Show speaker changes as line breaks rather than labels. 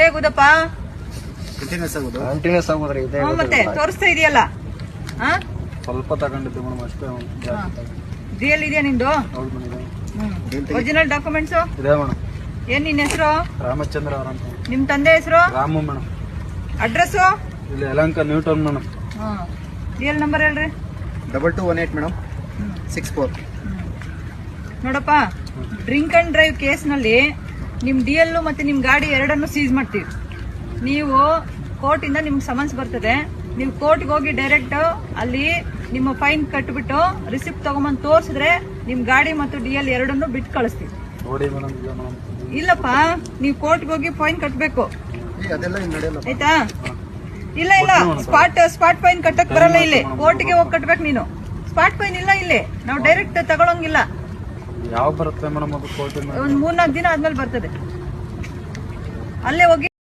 ಆಗುದಪ್ಪ? ಆಗೋದು?
ಕಂಟಿನ್ಯೂಸ್ ಆಗೋದ್ರಿ ಇದೆ
ಹ್ಮ್, ಮತ್ತೆ ತೋರಿಸ್ತಾ ಇದೆಯಲ್ಲ? ಹಾ?
ಸ್ವಲ್ಪ ತಗೊಂಡಿದ್ದೆ ಮೇಡಮ್ ಅಷ್ಟೇ
ರಿಯಲ್ ಇದೆಯಾ ನಿಂದು?
ಹೌದು ಮೇಡಮ್
ಒರಿಜಿನಲ್ ಡಾಕ್ಯುಮೆಂಟ್ಸ್
ಇದೆ ಮೇಡಮ್.
ಏನ್ ನಿನ್ನ ಹೆಸರು?
ರಾಮಚಂದ್ರ ಅವರಂತ
ನಿಮ್ ತಂದೆ ಹೆಸರು?
ರಾಮು ಮೇಡಮ್.
ಅಡ್ರೆಸ್
ಇಲ್ಲಿ Yelahanka new town madam.
Real number ಹೇಳ್ರಿ.
Double two one eight madam. Six four
ನೋಡಪ್ಪ ಡ್ರಿಂಕ್ ಅಂಡ್ ಡ್ರೈವ್ ಕೇಸ್ನಲ್ಲಿ ನಿಮ್ ಡಿ ಎಲ್ ಮತ್ತೆ ನಿಮ್ ಗಾಡಿ ಎರಡನ್ನು ಸೀಸ್ ಮಾಡ್ತೀವಿ. ನೀವು ಕೋರ್ಟ್ ಇಂದ ನಿಮ್ಗೆ ಸಮನ್ಸ್ ಬರ್ತದೆ. ನೀವು ಕೋರ್ಟ್ಗೆ ಹೋಗಿ ಡೈರೆಕ್ಟ್ ಅಲ್ಲಿ ನಿಮ್ಮ ಫೈನ್ ಕಟ್ಬಿಟ್ಟು ರಿಸಿಪ್ಟ್ ತಗೊಂಬಂದು ತೋರಿಸಿದ್ರೆ ನಿಮ್ ಗಾಡಿ ಮತ್ತು ಡಿ ಎಲ್ ಎರಡನ್ನು ಬಿಟ್ಟು ಕಳಿಸ್ತೀವಿ. ಇಲ್ಲಪ್ಪ ನೀವು ಕೋರ್ಟ್ಗೆ ಹೋಗಿ ಫೈನ್ ಕಟ್ಟಬೇಕು ಆಯ್ತಾ? ಇಲ್ಲ ಇಲ್ಲ. ಸ್ಪಾಟ್ ಸ್ಪಾಟ್ ಫೈನ್ ಕಟ್ಟಕ್ ಬರಲ್ಲ ಇಲ್ಲಿ ಕೋರ್ಟ್ಗೆ ಹೋಗಿ ಕಟ್ಬೇಕು ನೀನು. ಸ್ಪಾಟ್ ಫೈನ್ ಇಲ್ಲ ಇಲ್ಲಿ. ನಾವು ಡೈರೆಕ್ಟ್ ತಗೊಳಂಗಿಲ್ಲ.
ಯಾವ ಬರುತ್ತೆ ಮೇಡಮ್ ಅದು ಕೋರ್ಟಿನ
ಒಂದು ಮೂರ್ನಾಲ್ಕು ದಿನ ಆದ್ಮೇಲೆ ಬರ್ತದೆ. ಅಲ್ಲೇ ಹೋಗಿ